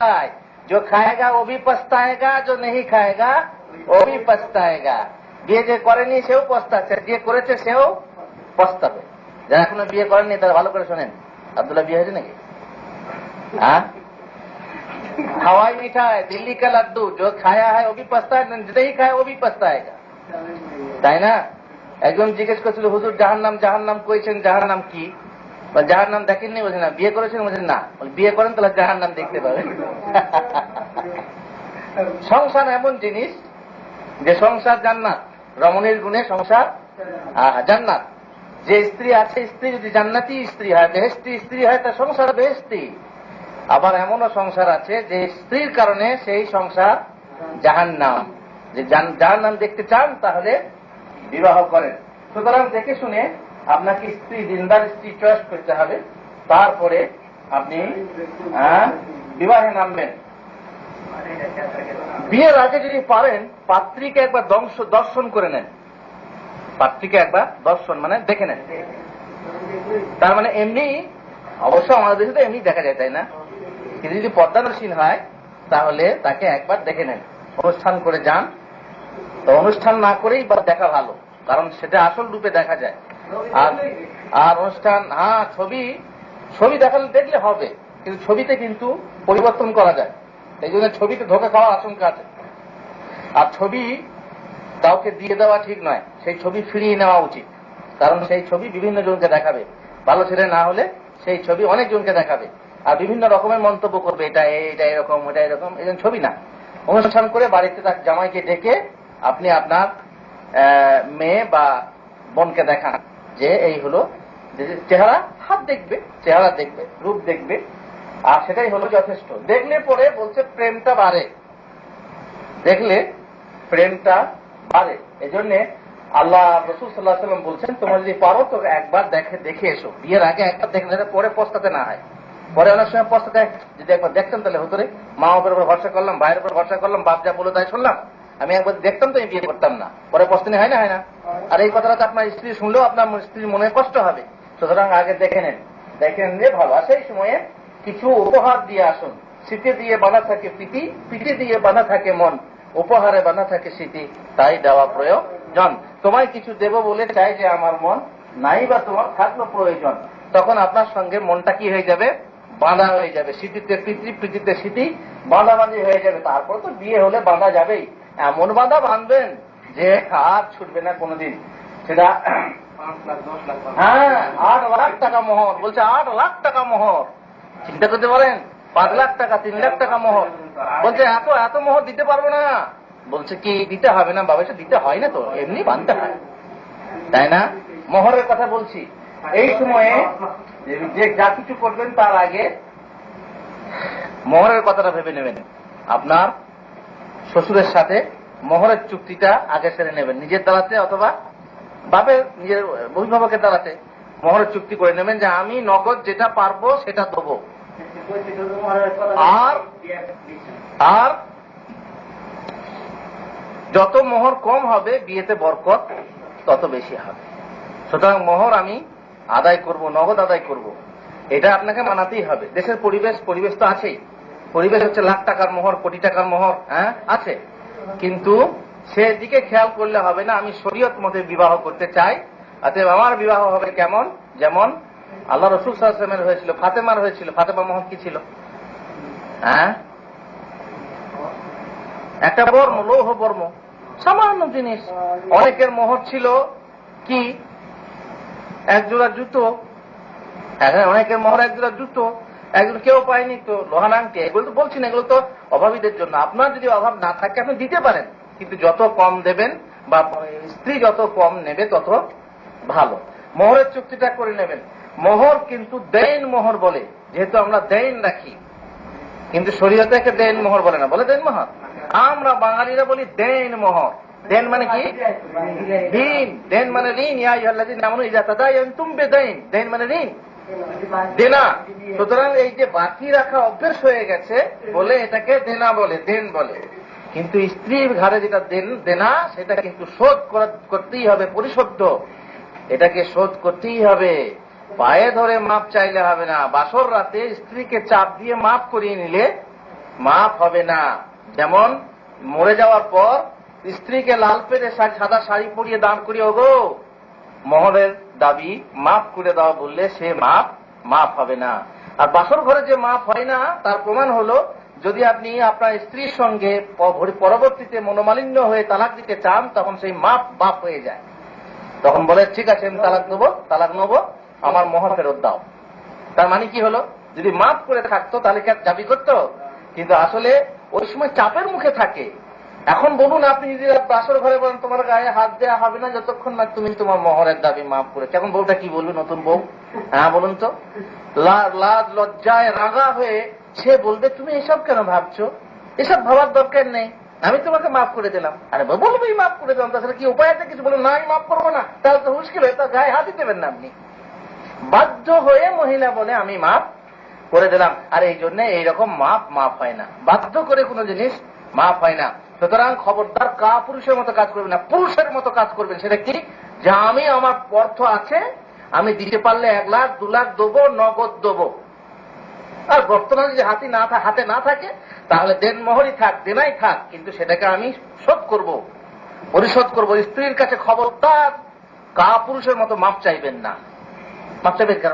है जो खाएगा वो भी पछताएगा जो नहीं खाएगा वो भी पछताएगा বিয়ে যে করেনি সেও পস্তাচ্ছে যে করেছে সেও পস্তাবে যারা এখনো বিয়ে করেনি তারা ভালো করে শোনেন আব্দুল্লাহ বিয়ে হয়েছে নাকি হ্যাঁ हवाई मीठा है दिल्ली का लड्डू जो खाया है वो भी पछता है नहीं खाया वो भी पछताएगा তাই না একজন জিজ্ঞেস করছিল হুজুর জাহার নাম জাহার নাম কইছেন জাহার নাম কি বা জাহার নাম দেখেননি? বলছে, না, বিয়ে করেছেন? বলছেন না। বিয়ে করেন তাহলে জাহার নাম দেখতে পাবেন। সংসার এমন জিনিস যে সংসার জান্নাত। রমণীর গুণে সংসার জান্নাত। যে স্ত্রী আছে, স্ত্রী যদি জান্নাতি স্ত্রী হয় বেহেস্তি স্ত্রী হয়, তার সংসার বেহেস্তি আবার এমনও সংসার আছে যে স্ত্রীর কারণে সেই সংসার জাহান নাম যে জাহান নাম দেখতে চান, তাহলে বিবাহ করেন। সুতরাং দেখে শুনে আপনাকে স্ত্রী, দিনদার স্ত্রী চয়েস করতে হবে। তারপরে আপনি বিবাহে নামবেন। বিয়ের আগে যদি পারেন, পাত্রীকে একবার দর্শন করে নেন। পাত্রীকে একবার দর্শন মানে দেখে নেন। তার মানে এমনি, অবশ্য আমাদের দেশে তো এমনি দেখা যায়, তাই না? কিন্তু যদি পদ্মানসীন হয়, তাহলে তাকে একবার দেখে নেন। অনুষ্ঠান করে যান। তো অনুষ্ঠান না করেই বা দেখা ভালো, কারণ সেটা আসল রূপে দেখা যায়। আর অনুষ্ঠান হ্যাঁ ছবি ছবি দেখালে দেখলে হবে, কিন্তু ছবিতে কিন্তু পরিবর্তন করা যায়। এই জন্য ছবিতে ধোকা খাওয়ার আশঙ্কা আছে। আর ছবি কাউকে দিয়ে দেওয়া ঠিক নয়, সেই ছবি ফিরিয়ে নেওয়া উচিত। কারণ সেই ছবি বিভিন্ন জনকে দেখাবে। ভালো ছেলে না হলে সেই ছবি অনেক জনকে দেখাবে। আর বিভিন্ন রকমের মন্তব্য করবে, এটা এটা এরকম, ওটা এরকম, এই ছবি না। অনুষ্ঠান করে বাড়িতে তার জামাইকে ডেকে আপনি আপনার মেয়ে বা বোনকে দেখান। যে এই হলো, যে চেহারা, হাত দেখবে, চেহারা দেখবে, রূপ দেখবে, আর সেটাই হলো যথেষ্ট। দেখলে পরে বলছে প্রেমটা বাড়ে। দেখলে প্রেমটা বাড়ে। এই জন্য আল্লাহ রসুল সাল্লাহ সাল্লাম বলছেন, তোমরা যদি পারো তো একবার দেখে দেখে এসো। বিয়ের আগে একবার দেখে নিলে পরে পস্তাতে না হয়। পরে অনেক সময় পস্তাতে যদি একবার দেখতাম তাহলে হতো রে মা বাপের উপর ভরসা করলাম, ভাইয়ের উপর ভরসা করলাম, বাপ যা বলে তাই শুনলাম। আমি একবার দেখতাম তো আমি বিয়ে করতাম না। পরে পস্তানি হয় না হয় না। আর এই কথাটা তো আপনার স্ত্রী শুনলেও আপনার স্ত্রীর মনে কষ্ট হবে। সুতরাং আগে দেখে নেন। দেখে নিলে ভালো। আর সেই সময়ে কিছু উপহার দিয়ে আসুন। শীতে দিয়ে বাঁধা থাকে প্রীতি পিঠে দিয়ে বাঁধা থাকে মন। উপহারে বাঁধা থাকে স্মৃতি। তাই দেওয়া প্রয়োজন। তোমায় কিছু দেব বলে চাই যে আমার মন নাই বা তোমার থাকল প্রয়োজন। তখন আপনার সঙ্গে মনটা কি হয়ে যাবে? বাঁধা হয়ে যাবে। স্মৃতিতে প্রীতি, প্রীতিতে স্মৃতি, বাঁধাবাঁধি হয়ে যাবে। তারপর তো বিয়ে হলে বাঁধা যাবেই। এমন বাঁধা বাঁধবেন যে আর ছুটবে না কোনোদিন। সেটা হ্যাঁ আট লাখ টাকা মোহর। বলছে আট লাখ টাকা মোহর। চিন্তা করতে পারেন? পাঁচ লাখ টাকা, তিন লাখ টাকা মোহর। বলছে, এত এত মোহর দিতে পারব না। বলছে, কি দিতে হবে না? বাবা দিতে হয় না তো, এমনি বানতে হয়। তাই না? মোহরের কথা বলছি। এই সময়ে যে যা কিছু করবেন তার আগে মোহরের কথাটা ভেবে নেবেন। আপনার শ্বশুরের সাথে মোহরের চুক্তিটা আগে সেরে নেবেন, নিজের দ্বারাতে অথবা বাপের, নিজের অভিভাবকের দ্বারাতে মোহরের চুক্তি করে নেবেন যে আমি নগদ যেটা পারব সেটা দেবো। আর আর যত মোহর কম হবে, বিয়েতে বরকত তত বেশি হবে। সুতরাং মোহর আমি আদায় করব, নগদ আদায় করব। এটা আপনাকে মানাতেই হবে। দেশের পরিবেশ পরিবেশ তো আছেই। পরিবেশ হচ্ছে লাখ টাকার মোহর, কোটি টাকার মোহর হ্যাঁ? আছে। কিন্তু সেদিকে খেয়াল করলে হবে না, আমি শরীয়ত মতে বিবাহ করতে চাই। অতএব আমার বিবাহ হবে কেমন? যেমন আল্লাহ রসুল সাল্লামের হয়েছিল, ফাতেমার হয়েছিল। ফাতেমা মোহন কি ছিল? হ্যাঁ? একটা বর্ম, লৌহ বর্ম, সামান্য জিনিস। অনেকের মোহর ছিল কি? এক জোড়া জুতো। এখন অনেকের মোহর এক জোড়া জুতো। একজন কেউ পায়নি তো লোহান আংটি এগুলো তো বলছি না এগুলো তো অভাবীদের জন্য। আপনার যদি অভাব না থাকে আপনি দিতে পারেন। কিন্তু যত কম দেবেন বা স্ত্রী যত কম নেবে তত ভালো। মোহরের চুক্তিটা করে নেবেন। মোহর কিন্তু দেন মোহর বলে যেহেতু আমরা দেন রাখি। কিন্তু শরীয়তে একে দেন মোহর বলে না। বলে দেন মোহর? আমরা বাঙালিরা বলি দেন মোহর। দেন মানে কি? ঋণ দেন। মানে ঋণ। ইয়া ইহাল্লাযী নামনু ইযা তাদায়ানতুম বিদাইন। দেন মানে ঋণ। দেনা। সুতরাং এই যে বাকি রাখা অভ্যেস হয়ে গেছে বলে এটাকে দেনা বলে, দেন বলে। কিন্তু স্ত্রীর ঘরে যেটা দেন, দেনা সেটা কিন্তু শোধ করতেই হবে, পরিশুদ্ধ। এটাকে শোধ করতেই হবে। পায়ে ধরে মাপ চাইলে হবে না। বাসর রাতে স্ত্রীকে চাপ দিয়ে মাপ করিয়ে নিলে মাফ হবে না। যেমন মরে যাওয়ার পর স্ত্রীকে লাল পেরে সাদা শাড়ি পরিয়ে দান করিয়ে ওগো। মহরের দাবি মাফ করে দেওয়া বললে সে মাফ মাফ হবে না। আর বাসর ঘরে যে মাফ হয় না, তার প্রমাণ হলো, যদি আপনি আপনার স্ত্রীর সঙ্গে পরবর্তীতে মনোমালিন্য হয়ে তালাক দিতে চান, তখন সেই মাপ বাপ হয়ে যায়। তখন বলে, ঠিক আছে, আমি তালাক নেব তালাক নেব, আমার মহর ফেরত দাও। তার মানে কি হলো? যদি মাফ করে থাকতো, তাহলে দাবি করতো? কিন্তু আসলে ওই সময় চাপের মুখে থাকে। এখন বলুন, আপনি যদি বাসর ঘরে বলেন, তোমার গায়ে হাত দেওয়া হবে না যতক্ষণ না তুমি তোমার মহরের দাবি মাফ করে এখন বউটা কি বলবে, নতুন বউ? হ্যাঁ বলুন তো। লাজ, লজ্জায় রাগা হয়ে সে বলবে, তুমি এসব কেন ভাবছ? এসব ভাবার দরকার নেই। আমি তোমাকে মাফ করে দিলাম। আরে বলবোই মাফ করে দিলাম। তাছাড়া কি উপায় আছে কিছু বলো না আমি মাফ করব না। তাহলে তো মুশকিল হয়ে তার গায়ে হাতই দেবেন না আপনি। বাধ্য হয়ে মহিলা বলে, আমি মাফ করে দিলাম। আর এই জন্য এইরকম মাপ মাপ হয় না। বাধ্য করে কোনো জিনিস মাপ হয় না। সুতরাং খবরদার কা পুরুষের মতো কাজ করবেন না, পুরুষের মতো কাজ করবেন। সেটা কি? যে আমি আমার অর্থ আছে, আমি দিতে পারলে এক লাখ, দু লাখ দেবো, নগদ দেবো। আর বর্তমানে যদি হাতি না হাতে না থাকে, তাহলে দেন মোহরই থাক, দেনাই থাক, কিন্তু সেটাকে আমি শোধ করব, পরিশোধ করব। স্ত্রীর কাছে খবরদার কা পুরুষের মতো মাপ চাইবেন না। মাপ চাইবেন কেন?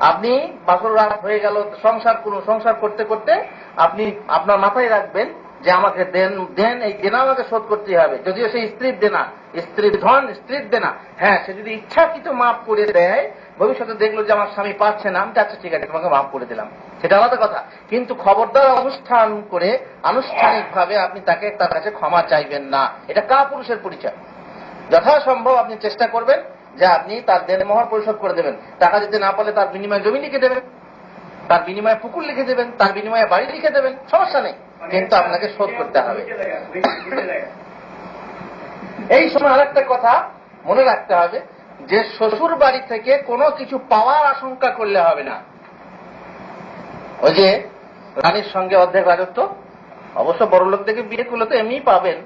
আপনি বাসর রাত হয়ে গেল, সংসার করুন সংসার করতে করতে আপনি আপনার মাথায় রাখবেন যে আমাকে দেন দেন এই দেনা আমাকে শোধ করতে হবে। যদিও সেই স্ত্রীর দেনা, স্ত্রীর ধন, স্ত্রীর দেনা। হ্যাঁ সে যদি ইচ্ছাকৃত মাফ করে দেয়, ভবিষ্যতে দেখল যে আমার স্বামী পাচ্ছে না, আমি আচ্ছা ঠিক আছে, তোমাকে মাফ করে দিলাম। সেটা আলাদা কথা। কিন্তু খবরদার অনুষ্ঠান করে আনুষ্ঠানিক ভাবে আপনি তাকে তার কাছে ক্ষমা চাইবেন না। এটা কা পুরুষের পরিচয়। যথাসম্ভব আপনি চেষ্টা করবেন যে আপনি তার দেন মোহর পরিশোধ করে দেবেন। টাকা দিতে না পারলে তার বিনিময়ে জমি লিখে দেবেন, তার বিনিময়ে পুকুর লিখে দেবেন, তার বিনিময়ে বাড়ি লিখে দেবেন, সমস্যা নেই। কিন্তু আপনাকে শোধ করতে হবে। এই সময় আরেকটা কথা মনে রাখতে হবে যে শ্বশুর বাড়ি থেকে কোনো কিছু পাওয়ার আশঙ্কা করলে হবে না। ওই যে রানীর সঙ্গে অর্ধেক রাজত্ব অবশ্য বড় লোক থেকে বিয়ে করলে তো এমনি পাবেন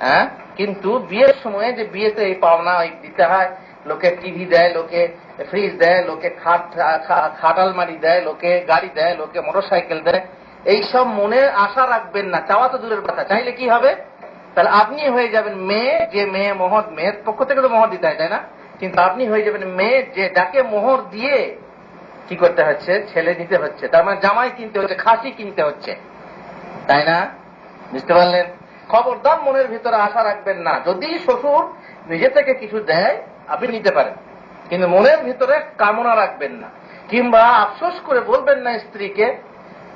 হ্যাঁ? কিন্তু বিয়ের সময় যে বিয়েতে এই পাওনা দিতে হয় লোকে টিভি দেয় লোকে ফ্রিজ দেয় লোকে খাট খা- খাট আলমারি দেয় লোকে গাড়ি দেয় লোকে মোটরসাইকেল দেয় এইসব মনে আশা রাখবেন না। চাওয়া তো দূরের কথা। চাইলে কি হবে? তাহলে আপনি হয়ে যাবেন মেয়ে, যে মেয়ে মোহর, মেয়ের পক্ষ থেকে তো মোহর দিতে হয়, তাই না? কিন্তু আপনি হয়ে যাবেন মেয়ে, যে যাকে মোহর দিয়ে কি করতে হচ্ছে? ছেলে নিতে হচ্ছে। তার মানে জামাই কিনতে হচ্ছে, খাসি কিনতে হচ্ছে। তাই না? বুঝতে পারলেন? খবরদার মনের ভিতরে আশা রাখবেন না। যদি শ্বশুর নিজে থেকে কিছু দেয়, আপনি নিতে পারেন। কিন্তু মনের ভিতরে কামনা রাখবেন না। কিংবা আফসোস করে বলবেন না স্ত্রীকে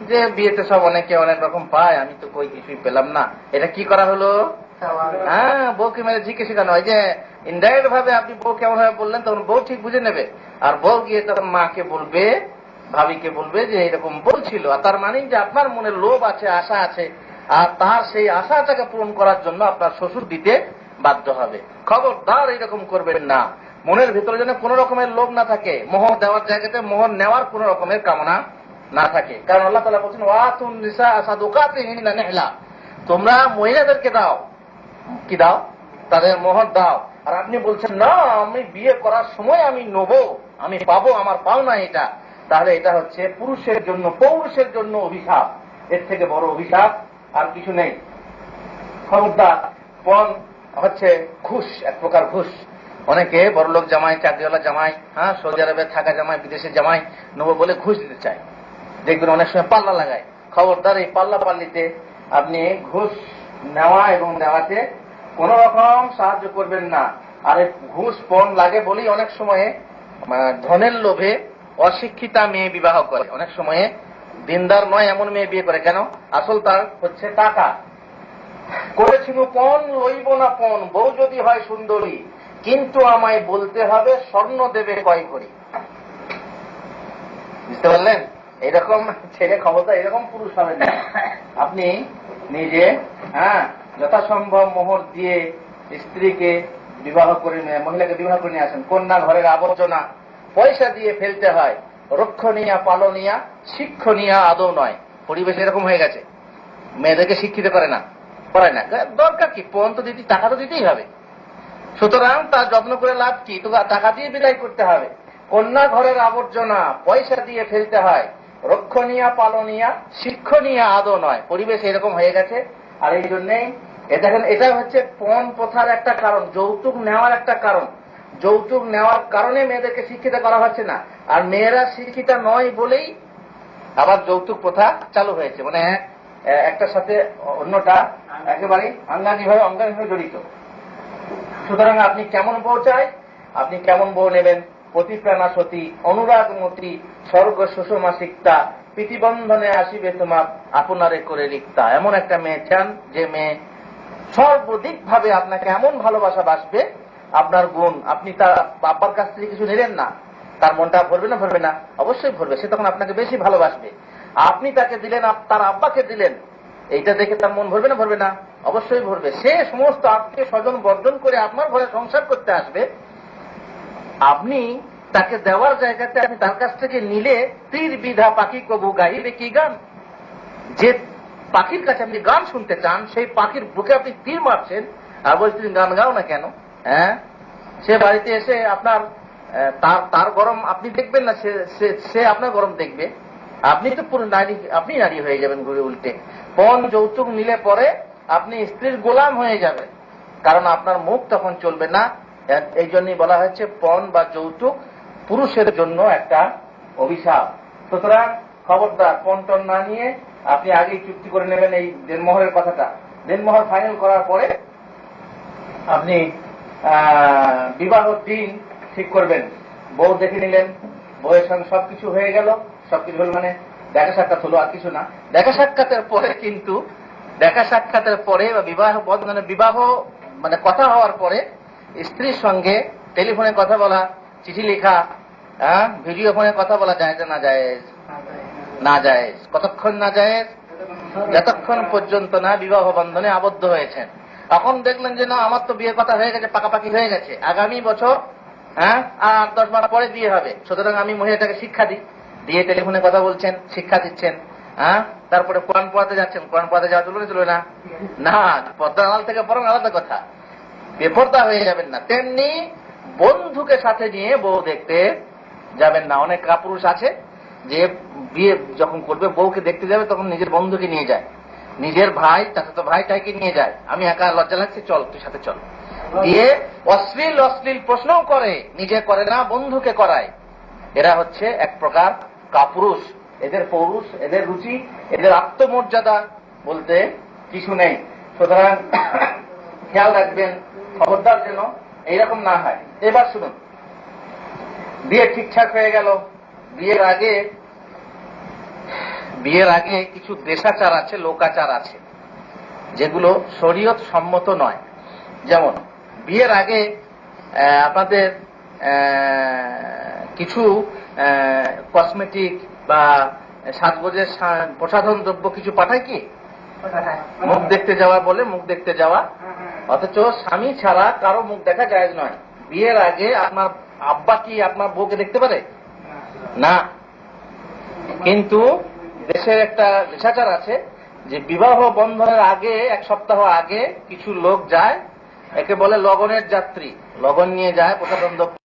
যে বিয়েতে সব অনেকে অনেক রকম পায় আমি তো কই কিছুই পেলাম না। এটা কি করা হলো? হ্যাঁ বউকে মেরে জিজ্ঞেস শেখানো হয় যে ইনডাইরেক্ট ভাবে আপনি বউ কেমন ভাবে বললেন তখন বউ ঠিক বুঝে নেবে। আর বউ গিয়ে তখন মাকে বলবে ভাবিকে বলবে যে এরকম বলছিল আর তার মানে যে আপনার মনে লোভ আছে আশা আছে আর তার সেই আশাটাকে পূরণ করার জন্য আপনার শ্বশুর দিতে বাধ্য হবে। খবর খবরদার এরকম করবেন না। মনের ভিতরে যেন কোন রকমের লোভ না থাকে। মোহর দেওয়ার জায়গাতে মোহর নেওয়ার কোন রকমের কামনা না থাকে। কারণ আল্লাহ তালা বলছেন, ওয়াতুন নিসা সাদুকাতিহিন্না নিহলা। তোমরা মহিলাদেরকে দাও। কি দাও? তাদের মোহর দাও। আর আপনি বলছেন, না, আমি বিয়ে করার সময় আমি নেব। আমি পাবো, আমার পাওনা এটা। তাহলে এটা হচ্ছে পুরুষের জন্য, পৌরুষের জন্য অভিশাপ। এর থেকে বড় অভিশাপ আর কিছু নেই। খবরদার, পণ হচ্ছে ঘুষ, এক প্রকার ঘুষ। অনেকে বড়লোক জামাই, চাকরিওয়ালা জামাই হ্যাঁ সৌদি আরবে থাকা জামাই, বিদেশে জামাই, নেব বলে ঘুষ দিতে চায়। দেখবেন অনেক সময় পাল্লা লাগায়। খবরদার এই পাল্লা পাল্লিতে আপনি ঘুষ নেওয়া এবং দেওয়াতে কোন রকম সাহায্য করবেন না। আর ঘুষ পণ লাগে বলেই অনেক সময়ে ধনের লোভে অশিক্ষিতা মেয়ে বিবাহ করে। অনেক সময়ে দিনদার নয় এমন মেয়ে বিয়ে করে। কেন? আসল তার হচ্ছে টাকা। করেছিল পণ, লইব না পণ, বউ যদি হয় সুন্দরী, কিন্তু আমায় বলতে হবে স্বর্ণ দেবে কয় করি বুঝতে পারলেন? এরকম ছেলে ক্ষমতা এরকম পুরুষ হবেন না। আপনি নিজে হ্যাঁ যথাসম্ভব মোহর দিয়ে স্ত্রীকে বিবাহ করে নিয়ে, মহিলাকে বিবাহ করে নিয়ে আসেন। কন্যা ঘরের আবর্জনা পয়সা দিয়ে ফেলতে হয়। রক্ষণীয়া, পালনীয়া, শিক্ষণীয়া আদৌ নয়। পরিবেশ এরকম হয়ে গেছে। মেয়েদেরকে শিক্ষিত করে না করায় না। দরকার কি? পণ তো দিতে, টাকা তো দিতেই হবে। সুতরাং তার যত্ন করে লাভ কি? তো টাকা দিয়ে বিদায় করতে হবে। কন্যা ঘরের আবর্জনা পয়সা দিয়ে ফেলতে হয়। রক্ষণীয়, পালনীয়, শিক্ষণীয় আদৌ নয়। পরিবেশ এরকম হয়ে গেছে। আর এই জন্যেই দেখেন, এটা হচ্ছে পণ প্রথার একটা কারণ, যৌতুক নেওয়ার একটা কারণ। যৌতুক নেওয়ার কারণে মেয়েদেরকে শিক্ষিত করা হচ্ছে না। আর মেয়েরা শিক্ষিত নয় বলেই আবার যৌতুক প্রথা চালু হয়েছে। মানে একটার সাথে অন্যটা একেবারে অঙ্গাঙ্গিভাবে অঙ্গাঙ্গিভাবে জড়িত। সুতরাং আপনি কেমন বউ চাই, আপনি কেমন বউ নেবেন? প্রতিপ্রাণা সতী অনুরাগমতী স্বর্গ সুষমা শিক্তা প্রীতিবন্ধনে আসিবে তোমার আপনারে করে লিখতা এমন একটা মেয়ে চান, যে মেয়ে সর্বদিক ভাবে আপনাকে এমন ভালোবাসা বাসবে, আপনার গুণ। আপনি তার বাবার কাছ থেকে কিছু নিলেন না, তার মনটা ভরবে না ভরবে না? অবশ্যই ভরবে, সে তখন আপনাকে বেশি ভালোবাসবে। আপনি তাকে দিলেন তার আব্বাকে দিলেন, এইটা দেখে তার মন ভরবে না ভরবে না? অবশ্যই ভরবে। সে সমস্ত আত্মীয় স্বজন বর্জন করে আপনার ঘরে সংসার করতে আসবে আপনি তাকে দেওয়ার জায়গাতে আপনি তার কাছ থেকে নিলে তীর বিধা পাখি কবু গাইবে কি গান? যে পাখির কাছে আপনি গান শুনতে চান, সেই পাখির বুকে আপনি তীর মারছেন, আর বলছেন গান গাও না কেন? হ্যাঁ? সে বাড়িতে এসে আপনার তার তার গরম আপনি দেখবেন না সে- আপনার গরম দেখবে। আপনি তো পুরো নারী, আপনি নারী হয়ে যাবেন ঘুরে উল্টে। পণ যৌতুক নিলে পরে আপনি স্ত্রীর গোলাম হয়ে যাবেন। কারণ আপনার মুখ তখন চলবে না এই জন্যই বলা হয়েছে পণ বা যৌতুক পুরুষের জন্য একটা অভিশাপ। সুতরাং খবরদার, পণ টন না নিয়ে আপনি আগেই চুক্তি করে নেবেন এই দেনমোহরের কথাটা। দেনমোহর ফাইনাল করার পরে আপনি বিবাহ দিন ঠিক করবেন। বউ দেখে নিলেন, বউয়ের সঙ্গে সবকিছু হয়ে গেল। সবকিছু হল মানে দেখা সাক্ষাৎ হলো আর কিছু না। দেখা সাক্ষাতের পরে কিন্তু, দেখা সাক্ষাতের পরে বা বিবাহ মানে বিবাহ মানে কথা হওয়ার পরে স্ত্রীর সঙ্গে টেলিফোনে কথা বলা, চিঠি লেখা হ্যাঁ ভিডিও ফোনে কথা বলা যায় না যায় না যায়, কতক্ষণ না যায়, যতক্ষণ পর্যন্ত না বিবাহ বন্ধনে আবদ্ধ হয়েছেন। তখন দেখলেন যে না, আমার তো বিয়ে কথা হয়ে গেছে, পাকাপাকি হয়ে গেছে। আগামী বছর হ্যাঁ আর দশ মাস পরে বিয়ে হবে। সুতরাং আমি মহিলাটাকে শিক্ষা দিই। দিয়ে টেলিফোনে কথা বলছেন, শিক্ষা দিচ্ছেন হ্যাঁ তারপরে কোরআন পড়াতে যাচ্ছেন। কোরআন পড়াতে যাওয়া চলবে চলবে না। না পর্দা আড়াল থেকে বরং আলাদা কথা। বেপর্দা হয়ে যাবেন না। তেমনি বন্ধুকে সাথে নিয়ে বউ দেখতে যাবেন না। অনেক কাপুরুষ আছে, যে বিয়ে যখন করবে, বউকে দেখতে যাবে, তখন নিজের বন্ধুকে নিয়ে যায়। নিজের ভাই তাতে তো ভাইটাকে নিয়ে যায়। আমি একা লজ্জা লাগছে, চল তুই সাথে চল। দিয়ে অশ্লীল অশ্লীল প্রশ্নও করে, নিজে করে না, বন্ধুকে করায়। এরা হচ্ছে এক প্রকার কাপুরুষ। এদের পৌরুষ, এদের রুচি, এদের আত্মমর্যাদা বলতে কিছু নেই। সুতরাং খেয়াল রাখবেন, খবরদার যেন এইরকম না হয়। এবার শুনুন। বিয়ে ঠিকঠাক হয়ে গেল। বিয়ের আগে বিয়ের আগে কিছু দেশাচার আছে, লোকাচার আছে, যেগুলো শরীয়ত সম্মত নয়। যেমন, বিয়ের আগে আপনাদের কিছু কসমেটিক বা সাজগোজের প্রসাধন দ্রব্য কিছু পাঠায় কি? মুখ দেখতে যাওয়া বলে মুখ দেখতে যাওয়া। অথচ স্বামী ছাড়া কারও মুখ দেখা যায় নয়। বিয়ের আগে আপনার আব্বা কি আপনার বউকে দেখতে পারে? না। কিন্তু দেশের একটা লেশাচার আছে যে বিবাহ বন্ধনের আগে এক সপ্তাহ আগে কিছু লোক যায় একে বলে লগনের যাত্রী। লগন নিয়ে যায় দ্রব্য